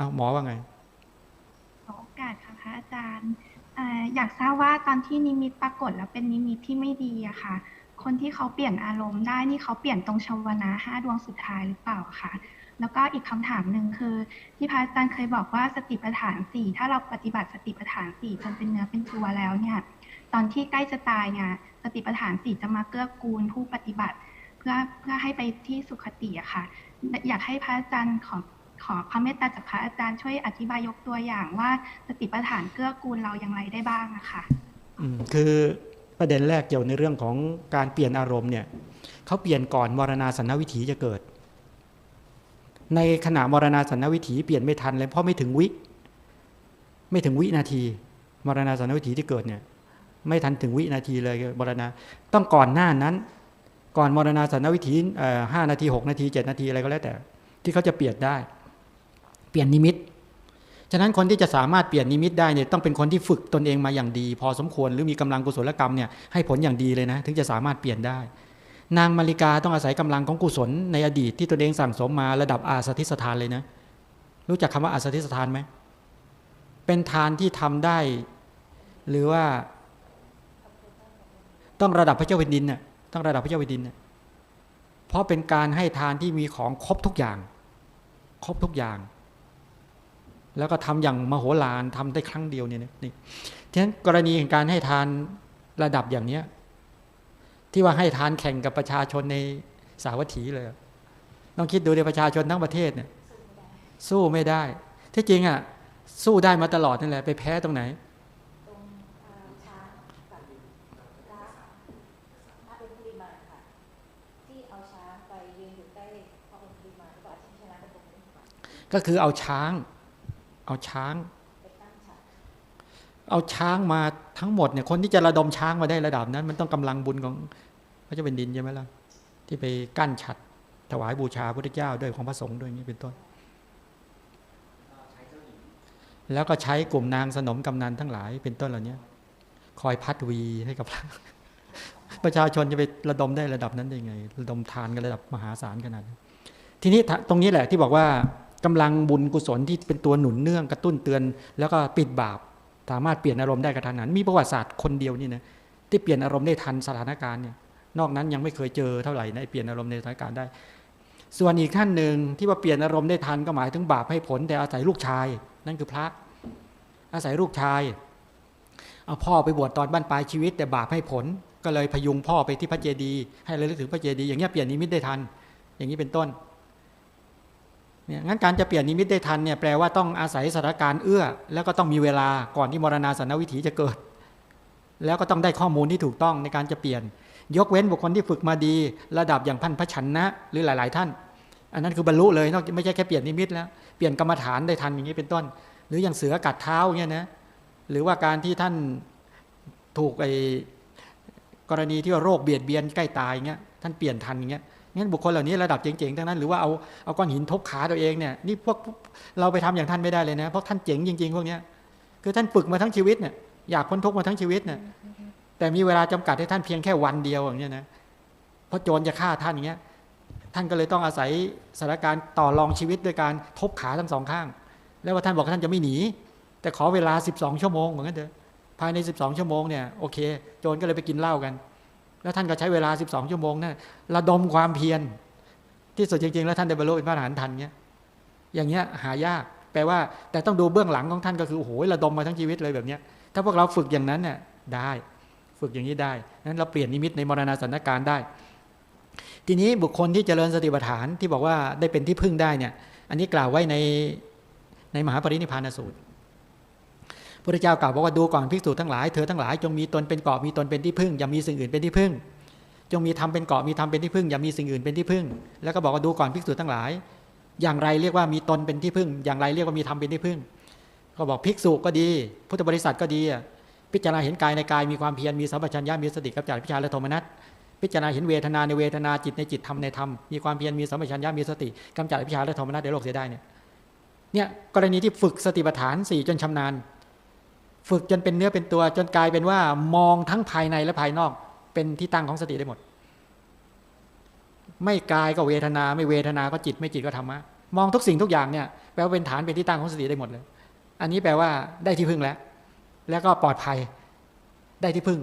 อ้าวหมอว่าไงขอโอกาสค่ะพระอาจารย์อยากทราบว่าตอนที่นิมิตปรากฏแล้วเป็นนิมิตที่ไม่ดีอะค่ะ คนที่เขาเปลี่ยนอารมณ์ได้นี่เขาเปลี่ยนตรงชวนะห้าดวงสุดท้ายหรือเปล่าคะแล้วก็อีกคำถามหนึ่งคือ ที่พระอาจารย์เคยบอกว่าสติปัฏฐานสี่ถ้าเราปฏิบัติสติปัฏฐานสี่จนเป็นเนื้อเป็นตัวแล้วเนี่ย ตอนที่ใกล้จะตายเนี่ยสติปัฏฐานสี่จะมาเกื้อกูลผู้ปฏิบัติ เพื่อเพื่อให้ไปที่สุขติอะค่ะ อยากให้พระอาจารย์ขอ ขอความเมตตาจากพระอาจารย์ช่วยอธิบายยกตัวอย่างว่าสติปัฏฐานเกื้อกูลเราอย่างไรได้บ้างอะค่ะอืมคือประเด็นแรกเกี่ยวในเรื่องของการเปลี่ยนอารมณ์เนี่ยเขาเปลี่ยนก่อนมรณาสันนวิถีจะเกิด ในขณะมรณาสันนวิถีเปลี่ยนไม่ทันเลยเพราะไม่ถึงวิ ไม่ถึงวินาทีมรณาสันนวิถีที่เกิดเนี่ย ไม่ทันถึงวินาทีเลยมรณาต้องก่อนหน้านั้น ก่อนมรณาสันนวิถีห้านาทีหกนาทีเจ็ดนาทีอะไรก็แล้วแต่ ที่เขาจะเปลี่ยนได้ เปลี่ยนนิมิต ฉะนั้นคนที่จะสามารถเปลี่ยนนิมิตได้เนี่ยต้องเป็นคนที่ฝึกตนเองมาอย่างดี พอสมควรหรือมีกำลังกุศลกรรมเนี่ยให้ผลอย่างดีเลยนะ ถึงจะสามารถเปลี่ยนได้ นางมาริกาต้องอาศัยกำลังของกุศลในอดีตที่ตนเองสั่งสมมาระดับอาสาธิสถานเลยนะ รู้จักคำว่าอาสาธิสถานไหมเป็นทานที่ทำได้ หรือว่า ต้องระดับพระเจ้าแผ่นดินน่ะต้องระดับพระเจ้าแผ่นดินน่ะเพราะเป็นการให้ทานที่มีของครบทุกอย่าง ครบทุกอย่าง แล้วก็ทำอย่างมโหฬารทำได้ครั้งเดียวเนี่ยนะนี่ฉะนั้นกรณีของการให้ทานระดับอย่างเนี้ยที่ว่าให้ทานแข่งกับประชาชนในสาวัตถีเลยอะต้องคิดดูในประชาชนทั้งประเทศเนี่ยสู้ไม่ได้ ที่จริงอะสู้ได้มาตลอดนั่นแหละไปแพ้ตรงไหนตรงเอ่อช้างกับพระพระองคุลิมานค่ะที่เอาช้างไปยืนอยู่ใกล้พระองคุลิมานหรือเปล่าที่ชนะเป็นองคุลิมานก็คือเอาช้าง เอาช้าง เอาช้างมาทั้งหมดเนี่ยคนที่จะระดมช้างมาได้ระดับนั้น มันต้องกำลังบุญของพระเจ้าเป็นดินใช่ไหมล่ะที่ไปกั้นฉัดถวายบูชาพระพุทธเจ้าด้วยของพระสงฆ์ด้วยนี้เป็นต้น แล้วก็ใช้กลุ่มนางสนมกำนันทั้งหลายเป็นต้นเหล่านี้คอยพัดวีให้กับประชาชนจะไประดมได้ระดับนั้นได้ไง ระดมทานกันระดับมหาศาลขนาดนั้ทีนี้ตรงนี้แหละที่บอกว่า กำลังบุญกุศลที่เป็นตัวหนุนเนื่องกระตุ้นเตือน แล้วก็ปิดบาป สามารถเปลี่ยนอารมณ์ได้กระทันหันมีประวัติศาสตร์คนเดียวนี่นะที่เปลี่ยนอารมณ์ได้ทันสถานการณ์เนี่ยนอกนั้นยังไม่เคยเจอเท่าไหร่นะเปลี่ยนอารมณ์ในสถานการณ์ได้ ส่วนอีกท่านหนึ่งที่ว่าเปลี่ยนอารมณ์ได้ทันก็หมายถึงบาปให้ผล แต่อาศัยลูกชาย นั่นคือพระ อาศัยลูกชายเอาพ่อไปบวชตอนบ้านปลายชีวิต แต่บาปให้ผล ก็เลยพยุงพ่อไปที่พระเจดีย์ให้ระลึกถึงพระเจดีย์อย่างเงี้เปลี่ยนนิมิตได้ทัน อย่างนี้เป็นต้น เนี่ยงั้นการจะเปลี่ยนนิมิตได้ทันเนี่ยแปลว่าต้องอาศัยสถานการณ์เอื้อ แล้วก็ต้องมีเวลาก่อนที่มรณาสันวิถีจะเกิด แล้วก็ต้องได้ข้อมูลที่ถูกต้องในการจะเปลี่ยน ยกเว้นบุคคลที่ฝึกมาดี ระดับอย่างพันพระชันนะ หรือหลาย ๆ ท่าน อันนั้นคือบรรลุเลยนอกไม่ใช่แค่เปลี่ยนนิมิตแล้วเปลี่ยนกรรมฐานได้ทันอย่างนี้เป็นต้น หรืออย่างเสือกัดเท้าเงี้ยนะหรือว่าการที่ท่านถูกไอ้กรณีที่ว่าโรคเบียดเบียนใกล้ตายเงี้ยท่านเปลี่ยนทันอย่างเงี้ย งั้นบุคคลเหล่านี้ระดับเจ๋งๆทั้งนั้นหรือว่าเอาเอาก้อนหินทุบขาตัวเองเนี่ยนี่พวกเราไปทำอย่างท่านไม่ได้เลยนะเพราะท่านเจ๋งจริง ๆ พวกเนี้ยคือท่านฝึกมาทั้งชีวิตเนี่ยอยากพ้นทุกข์มาทั้งชีวิตเนี่ยแต่มีเวลาจำกัดให้ท่านเพียงแค่วันเดียวอย่างเงี้ยนะเพราะโจรจะฆ่าท่านอย่างเงี้ยท่านก็เลยต้องอาศัยสถานการณ์ต่อรองชีวิตด้วยการทบขาทั้งสองข้าง แล้วว่าท่านบอกว่าท่านจะไม่หนี แต่ขอเวลา 12 ชั่วโมงเหมือนกันเถอะภายใน 12 ชั่วโมงเนี่ยโอเค โจรก็เลยไปกินเหล้ากัน แล้วท่านก็ใช้เวลา 12 ชั่วโมงนั่นระดมความเพียร ที่สุดจริง ๆ แล้วท่านได้บรรลุเป็นพระอรหันต์ทันเงี้ยอย่างเงี้ยหายาก แปลว่าแต่ต้องดูเบื้องหลังของท่านก็คือโอ้โหระดมมาทั้งชีวิตเลยแบบเนี้ยถ้าพวกเราฝึกอย่างนั้นเนี่ยได้ ฝึกอย่างนี้ได้นั้นเราเปลี่ยนนิมิตในมรณาสถานการณ์ได้ ทีนี้บุคคลที่เจริญสติปัฏฐานที่บอกว่าได้เป็นที่พึ่งได้เนี่ย อันนี้กล่าวไว้ในในมหาปรินิพพานสูตร พระเจ้ากล่าวบอกว่าดูก่อนภิกษุทั้งหลายเธอทั้งหลายจงมีตนเป็นเกาะมีตนเป็นที่พึ่งอย่ามีสิ่งอื่นเป็นที่พึ่ง จงมีธรรมเป็นเกาะมีธรรมเป็นที่พึ่งอย่ามีสิ่งอื่นเป็นที่พึ่ง แล้วก็บอกว่าดูก่อนภิกษุทั้งหลาย อย่างไรเรียกว่ามีตนเป็นที่พึ่ง อย่างไรเรียกว่ามีธรรมเป็นที่พึ่ง ก็บอกภิกษุก็ดี พุทธบริษัทก็ดีพิจารณาเห็นกายในกายมีความเพียรมีสัมปชัญญะมีสติกับจัดพิจารและโทมนัสพิจารณาเห็นเวทนาในเวทนาจิตในจิตธรรมในธรรมมีความเพียรมีสัมปชัญญะมีสติกำจัดอภิชาและโทมนัสในโลกเสียได้เนี่ยเนี่ยกรณีที่ฝึกสติปัฏฐานสี่จนชำนาญ ฝึกจนเป็นเนื้อเป็นตัว จนกลายเป็นว่ามองทั้งภายในและภายนอก เป็นที่ตั้งของสติได้หมด ไม่กายก็เวทนา ไม่เวทนาก็จิต ไม่จิตก็ธรรมะมองทุกสิ่งทุกอย่างเนี่ยแปลว่าเป็นฐานเป็นที่ตั้งของสติได้หมดเลย อันนี้แปลว่าได้ที่พึ่งแล้ว แล้วก็ปลอดภัยได้ที่พึ่ง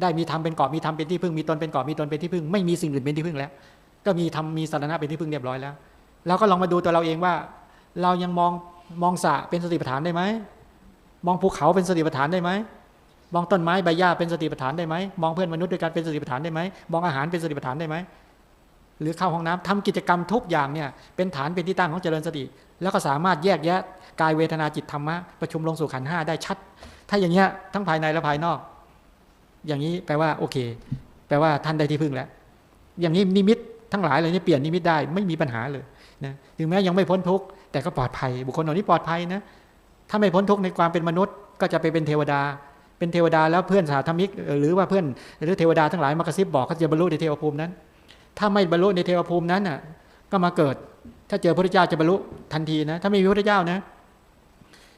ได้มีธรรมเป็นเกาะมีธรรมเป็นที่พึ่งมีตนเป็นเกาะมีตนเป็นที่พึ่ง ไม่มีสิ่งอื่นเป็นที่พึ่งแล้ว ก็มีธรรมมีสารณะเป็นที่พึ่งเรียบร้อยแล้วเราก็ลองมาดูตัวเราเองว่า เรายังมองมองสระเป็นสติปัฏฐานได้ไหม มองภูเขาเป็นสติปัฏฐานได้ไหมมองต้นไม้ใบหญ้าเป็นสติปัฏฐานได้ไหมมองเพื่อนมนุษย์ด้วยกันเป็นสติปัฏฐานได้ไหมมองอาหารเป็นสติปัฏฐานได้ไหมหรือเข้าห้องน้ำทำกิจกรรมทุกอย่างเนี่ยเป็นฐานเป็นที่ตั้งของเจริญสติ แล้วก็สามารถแยกแยะกายเวทนาจิตธรรมะประชุมลงสู่ขันธ์ห้าได้ชัด ถ้าอย่างเงี้ยทั้งภายในและภายนอก อย่างนี้แปลว่าโอเค แปลว่าท่านได้ที่พึ่งแล้ว อย่างนี้นิมิตทั้งหลายเลยนี่เปลี่ยนนิมิตได้ไม่มีปัญหาเลยนะถึงแม้ยังไม่พ้นทุกข์แต่ก็ปลอดภัย บุคคลเหล่านี้ปลอดภัยนะ ถ้าไม่พ้นทุกข์ในความเป็นมนุษย์ ก็จะไปเป็นเทวดา เป็นเทวดาแล้วเพื่อนสาธมิก หรือว่าเพื่อนหรือเทวดาทั้งหลายมากระซิบบอกเขาจะบรรลุในเทวภูมินั้น ถ้าไม่บรรลุในเทวภูมินั้นน่ะ ก็มาเกิด ถ้าเจอพระเจ้าจะบรรลุทันทีนะ ถ้าไม่มีพระเจ้านะ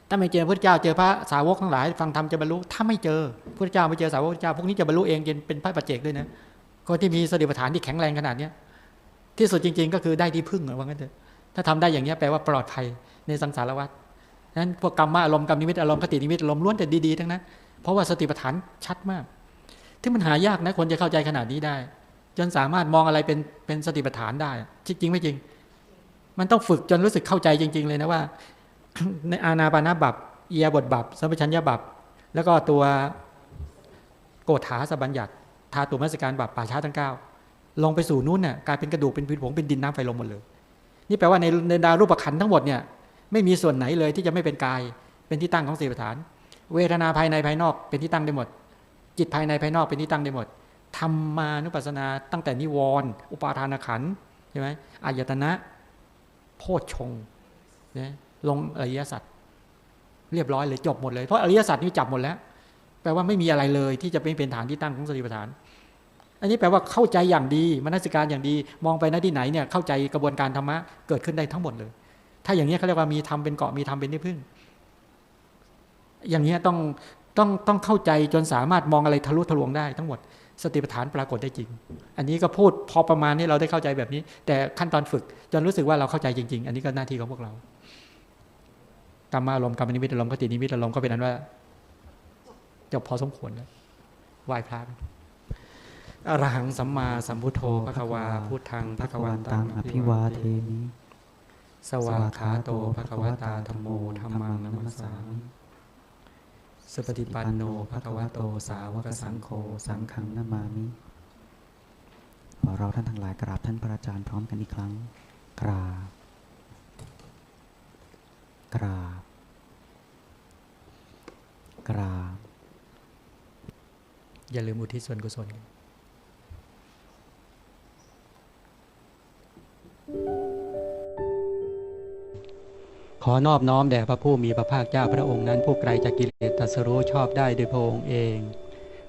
ถ้าไม่เจอพระเจ้าเจอพระสาวกทั้งหลาย ฟังธรรมจะบรรลุ ถ้าไม่เจอพระเจ้าไม่เจอสาวกพระเจ้าพวกนี้จะบรรลุเองเป็นพระปัจเจกด้วยนะคนที่มีสติปัฏฐานที่แข็งแรงขนาดเนี้ยที่สุดจริง ๆ ก็คือได้ที่พึ่งว่างั้นเถอะถ้าทำได้อย่างนี้แปลว่าปลอดภัยในสังสารวัฏ นั้นพวกกรรมะอารมณ์กรรมนิมิตอารมณ์คตินิมิตอารมณ์ล้วนแต่ดีๆทั้งนั้นเพราะว่าสติปัฏฐานชัดมาก ที่มันหายากนะคนจะเข้าใจขนาดนี้ได้ จนสามารถมองอะไรเป็นเป็นสติปัฏฐานได้จริงๆไม่จริง มันต้องฝึกจนรู้สึกเข้าใจจริง ๆ เลยนะว่า ในอาณาปานาบับเอียบทบับสัมปชัญญะบับแล้วก็ตัวโกฏฐาสบัญญัติทาตุมัสการบับป่าช้าทั้งเก้าลงไปสู่นู้นน่ะกลายเป็นกระดูกเป็นผิวผงเป็นดินน้ำไฟลมหมดเลย นี่แปลว่าในในดาวรูปขันธ์ทั้งหมดเนี่ย ไม่มีส่วนไหนเลยที่จะไม่เป็นกาย เป็นที่ตั้งของสติปัฏฐาน เวทนาภายในภายนอกเป็นที่ตั้งได้หมด จิตภายในภายนอกเป็นที่ตั้งได้หมดธรรมานุปัสสนาตั้งแต่นิวรณ์อุปาทานขันธ์ใช่ไหมอายตนะ โพชฌงค์นะลงอริยสัจเรียบร้อยเลยจบหมดเลยเพราะอริยสัจนี่จับหมดแล้ว แปลว่าไม่มีอะไรเลยที่จะเป็นเป็นฐานที่ตั้งของสติปัฏฐาน อันนี้แปลว่าเข้าใจอย่างดีมนสิการอย่างดี มองไปหน้าที่ไหนเนี่ยเข้าใจกระบวนการธรรมะเกิดขึ้นได้ทั้งหมดเลย ถ้าอย่างนี้เขาเรียกว่ามีธรรมเป็นเกาะมีธรรมเป็นที่พึ่ง อย่างนี้ต้องต้องต้องเข้าใจจนสามารถมองอะไรทะลุทะลวงได้ทั้งหมดสติปัฏฐานปรากฏได้จริง อันนี้ก็พูดพอประมาณนี้เราได้เข้าใจแบบนี้ แต่ขั้นตอนฝึกจนรู้สึกว่าเราเข้าใจจริง ๆ อันนี้ก็หน้าที่ของพวกเรากรรมอารมณ์กรรมนิมิตอารมณ์กตินิมิตอารมณ์ก็เป็นอันว่าจบพอสมควรแล้วไหว้พระอรหังสัมมาสัมพุทโธพระควาพุทธังพระควันตังอภิวาเทมิ สวาขาโตภะคะวตาธรรมโมธรรมังนัมสสามิสุปฏิปันโนภะคะวะโตสาวกสังโฆสังฆังนามามิขอเราท่านทั้งหลายกราบท่านพระอาจารย์พร้อมกันอีกครั้ง กราบ กราบ กราบ อย่าลืมอุทิศส่วนกุศล ขอนอบน้อมแด่พระผู้มีพระภาคเจ้าพระองค์นั้นผู้ไกลจากกิเลสตัสรู้ชอบได้โดยพระองค์เอง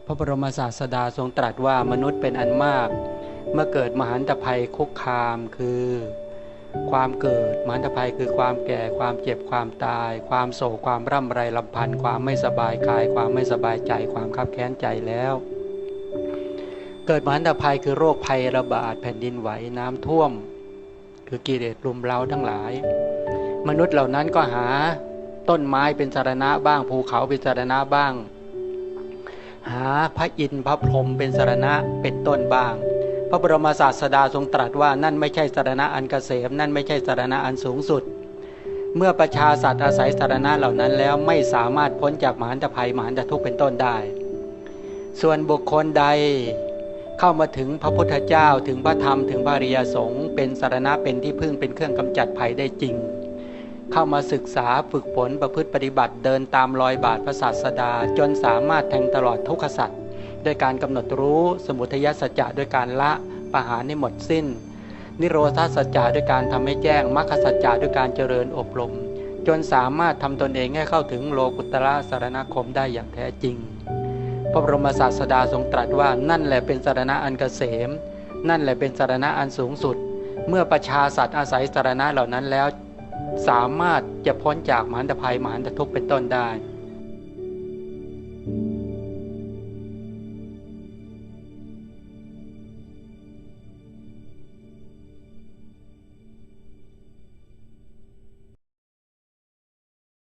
พระบรมศาสดาทรงตรัสว่ามนุษย์เป็นอันมาก เมื่อเกิดมหันตภัยคุกคามคือ ความเกิดมหันตภัยคือความแก่ความเจ็บความตาย ความโศกความร่ำไรลำพันธ์ความไม่สบายกาย ความไม่สบายใจ ความคับแค้นใจแล้ว เกิดมหันตภัยคือโรคภัยระบาดแผ่นดินไหวน้ำท่วม คือกิเลสรุมเร้าทั้งหลาย มนุษย์เหล่านั้นก็หาต้นไม้เป็นสารณะบ้างภูเขาเป็นสารณะบ้าง หาพระอินทร์พระพรหมเป็นสารณะเป็นต้นบ้าง พระบรมศาสดาทรงตรัสว่านั่นไม่ใช่สารณะอันเกษม นั่นไม่ใช่สารณะอันสูงสุด เมื่อประชาสัตว์อาศัยสารณะเหล่านั้นแล้วไม่สามารถพ้นจากมหันตภัยมหันตทุกข์เป็นต้นได้ ส่วนบุคคลใดเข้ามาถึงพระพุทธเจ้าถึงพระธรรมถึงพระริยสงฆ์เป็นสารณะเป็นที่พึ่งเป็นเครื่องกำจัดภัยได้จริง เข้ามาศึกษาฝึกฝนประพฤติปฏิบัติเดินตามรอยบาทพระศาสดา จนสามารถแทงตลอดทุกขสัตว์ด้วยการกำหนดรู้สมุทัยสัจจะด้วยการละปะหารให้หมดสิ้น นิโรธาสัจจะด้วยการทำให้แจ้งมรรคสัจจะด้วยการเจริญอบรม จนสามารถทำตนเองให้เข้าถึงโลกุตระสารณคมได้อย่างแท้จริง พระบรมศาสดาทรงตรัสว่านั่นแหละเป็นสารณะอันเกษม นั่นแหละเป็นสารณะอันสูงสุด เมื่อประชาสัตว์อาศัยสารณะเหล่านั้นแล้ว สามารถจะพ้นจากมหันตภัยมหันตทุกข์เป็นต้นได้